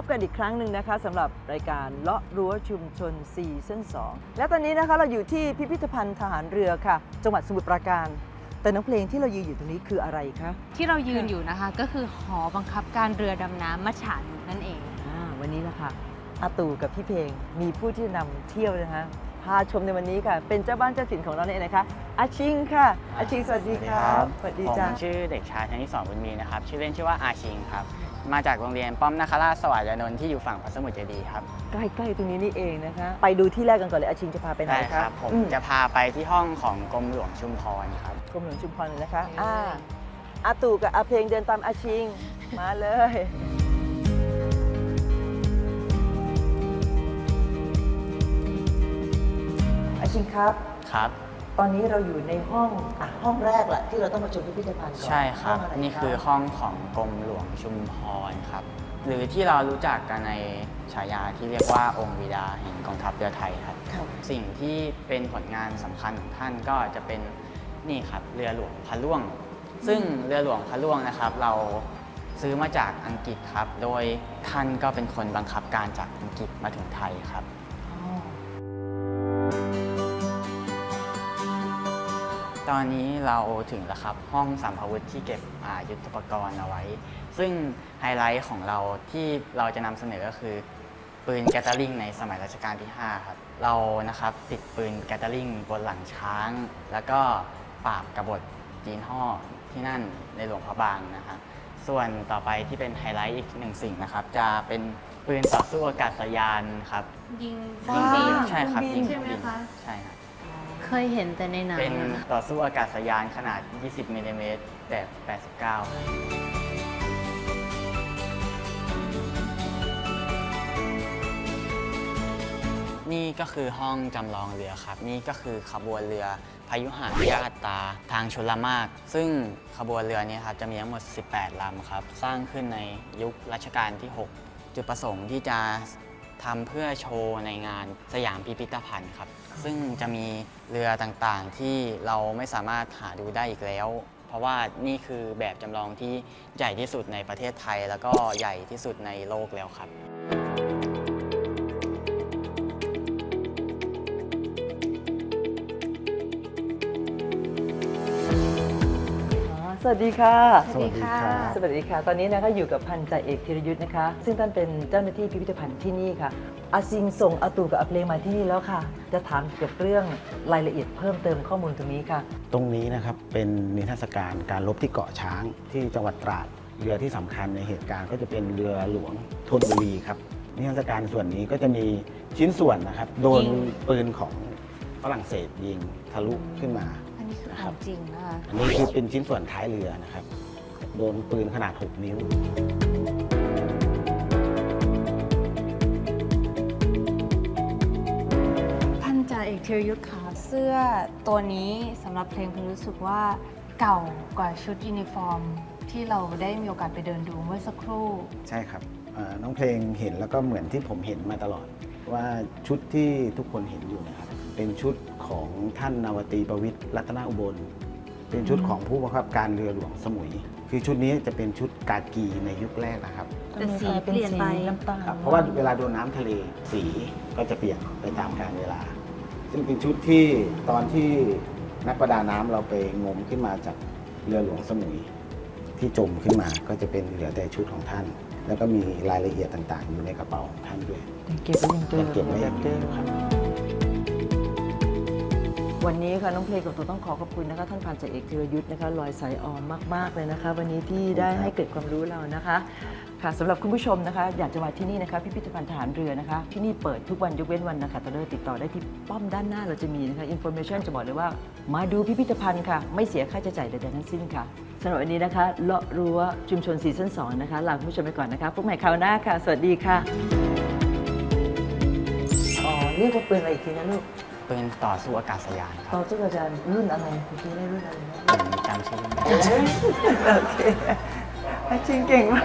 บกันอีกครั้งหนึ่งนะคะสำหรับรายการเลาะรั้วชุมชนซีซั่น2และตอนนี้นะคะเราอยู่ที่พิพิธภัณฑ์ทหารเรือค่ะ จังหวัดสมุทรปราการ แต่น้องเพลงที่เรายืนอยู่ตรงนี้คืออะไรคะที่เรายืนอยู่นะคะก็คือหอบังคับการเรือดำน้ำมัชฉานนั่นเองอ่าวันนี้นะคะอาตูกับพี่เพลงมีผู้ที่นำเที่ยวนะคะพาชมในวันนี้ค่ะ เป็นเจ้าบ้านเจ้าถิ่นของเราเนี่ยนะคะอาชิงค่ะอาชิงสวัสดีครับสวัสดีผมจ้าชื่อเด็กชายธนิสรบุญมีนะครับ ชื่อเล่นชื่อว่าอาชิงครับ มาจากโรงเรียนป้อมนาคราชสวัสดิ์ยานนท์ที่อยู่ฝั่งพระสมุทรเจดีย์ครับใกล้ๆตรงนี้นี่เองนะคะ ไปดูที่แรกกันก่อนเลยอาชิงจะพาไปไหนได้คะครับ ผมอืจะพาไปที่ห้องของกรมหลวงชุมพรครับ กรมหลวงชุมพรเลยนะคะอ่าอาตู่กับอาเพลงเดินตามอาชิงมาเลย อาชิงครับ ครับ ตอนนี้เราอยู่ในห้องอะห้องแรกแหละที่เราต้องมาชมพิพิธภัณฑ์ก่อนใช่ครับ ห้งะไนี่คือห้องของกรมหลวงชุมพรครับ หรือที่เรารู้จักกันในฉายาที่เรียกว่าองค์วิดาแห่งกองทัพเรือไทยครับ ครับสิ่งที่เป็นผลงานสำคัญของท่านก็จะเป็นนี่ครับเรือหลวงพระล่วง ซึ่งเรือหลวงพระล่วงนะครับ เราซื้อมาจากอังกฤษครับ โดยท่านก็เป็นคนบังคับการจากอังกฤษมาถึงไทยครับ ตอนนี้เราถึงแล้วครับห้องสัมภาวุธที่เก็บอ่ายุทโธปกรณ์เอาไว้ ซึ่งไฮไลท์ของเราที่เราจะนำเสนอก็คือ ปืนแกตเตอร์ลิงในสมัยรัชกาลที่ 5 ครับ เรานะครับติดปืนแกตเตอร์ลิงบนหลังช้าง แล้วก็ปราบกบฏจีนห่อที่นั่นในหลวงพระบางนะครับส่วนต่อไปที่เป็นไฮไลท์อีกหนึ่งสิ่งนะครับ จะเป็นปืนต่อสู้อากาศยานครับยิงฟ้ายิงยิบิงนใช่ครับบินยิงใช่ไหมบินคะใช่ครับ เคยเห็นแต่ในหนังเป็นนะคะต่อสู้อากาศยานขนาด 20มิลลิเมตรแบบ 89นี่ก็คือห้องจำลองเรือครับ นี่ก็คือขบวนเรือพายุหาญาตราทางชลมาก ซึ่งขบวนเรือเนี้ครับจะมีทั้งหมด 18 ลำครับ สร้างขึ้นในยุครัชกาลที่ 6 จุดประสงค์ที่จะ ทำเพื่อโชว์ในงานสยามพิพิธภัณฑ์ครับ ซึ่งจะมีเรือต่างๆ ที่เราไม่สามารถหาดูได้อีกแล้ว เพราะว่านี่คือแบบจำลองที่ใหญ่ที่สุดในประเทศไทย แล้วก็ใหญ่ที่สุดในโลกแล้วครับ สวัสดีค่ะ สวัสดีค่ะ สวัสดีค่ะ ตอนนี้นะคะอยู่กับพันจ่าเอกธีรยุทธ์นะคะ ซึ่งท่านเป็นเจ้าหน้าที่พิพิธภัณฑ์ที่นี่ค่ะอาซิงส่งอาตูกับอาเพลงมาที่นี่แล้วค่ะ จะถามเกี่ยวกับเรื่องรายละเอียดเพิ่มเติมข้อมูลตรงนี้ค่ะ ตรงนี้นะครับเป็นนิทรรศการการรบที่เกาะช้างที่จังหวัดตราด เรือที่สำคัญในเหตุการณ์ก็จะเป็นเรือหลวงธนบุรีครับนิทรรศการส่วนนี้ก็จะมีชิ้นส่วนนะครับ โดนยิงปืนของฝรั่งเศสยิงทะลุขึ้นมาอั นนี้คือของจริงนะคะอันนี้คือเป็นชิ้นส่วนท้ายเรือนะครับ โดนปืนขนาด 6 นิ้วพันจ่าเอกธีรยุทธ์ค่ะเสื้อตัวนี้สำหรับเพลงเพลงรู้สึกว่าเก่ากว่าชุดยูนิฟอร์ม ที่เราได้มีโอกาสไปเดินดูเมื่อสักครู่ ใช่ครับเอ่อน้องเพลงเห็นแล้วก็เหมือนที่ผมเห็นมาตลอด ว่าชุดที่ทุกคนเห็นอยู่นะครับ เป็นชุดของท่านนาวาตรีประวิตรรัตนอุบล เป็นชุดของผู้บังคับการเรือหลวงสมุย คือชุดนี้จะเป็นชุดกากีในยุคแรกนะครับแต่สีเปลี่ยนไปสีน้ำตาลครับเพราะว่าเวลาโดนน้ำทะเลสีก็จะเปลี่ยนไปตามกาลเวลา ซึ่งเป็นชุดที่ตอนที่นักประดาน้ำเราไปงมขึ้นมาจากเรือหลวงสมุย ที่จมขึ้นมาก็จะเป็นเหลือแต่ชุดของท่าน แล้วก็มีรายละเอียดต่างๆ อยู่ในกระเป๋าของท่านด้วยยังเก็บไว้ยังเดิยัมงเก็บไว้อย่างดีอยู่ครับ วันนี้ค่ะน้องเพลงกับตัวต้องขอขอบคุณนะคะท่านพันจ่าเอกธีรยุทธ์นะคะลอยสายออมมากๆเลยนะคะ วันนี้ที่ได้ให้เกิดความรู้เรานะคะค่ะสำหรับคุณผู้ชมนะคะ อยากจะมาที่นี่นะคะพิพิธภัณฑ์ทหารเรือนะคะ ที่นี่เปิดทุกวันยกเว้นวันนะคะตะเลิกติดต่อได้ที่ป้อมด้านหน้าเราจะมีนะคะอินโฟ a t ชันจะบอกเลยว่า มาดูพิพิธภัณฑ์ค่ะ ไม่เสียค่าใช้จ่ายใดๆทั้งสิ้นค่ะสำหรับวันนี้นะคะเลาะรั้วชุมชนซีซั่น2นะคะลาคุณผู้ชมไปก่อนนะคะพบใหม่คราวหน้าค่ะ สวัสดีค่ะอ๋อเรียกว่าปืนอะไรอีกทีนะลูก ปืนต่อสู้อากาศยานคต่รัอบตู้อาจารย์รุ่นอะไรเมื่อกี้ได้รุ่นอะไรนะผมจำชื่อไม่ได้ โอเคจริงเก่งมาก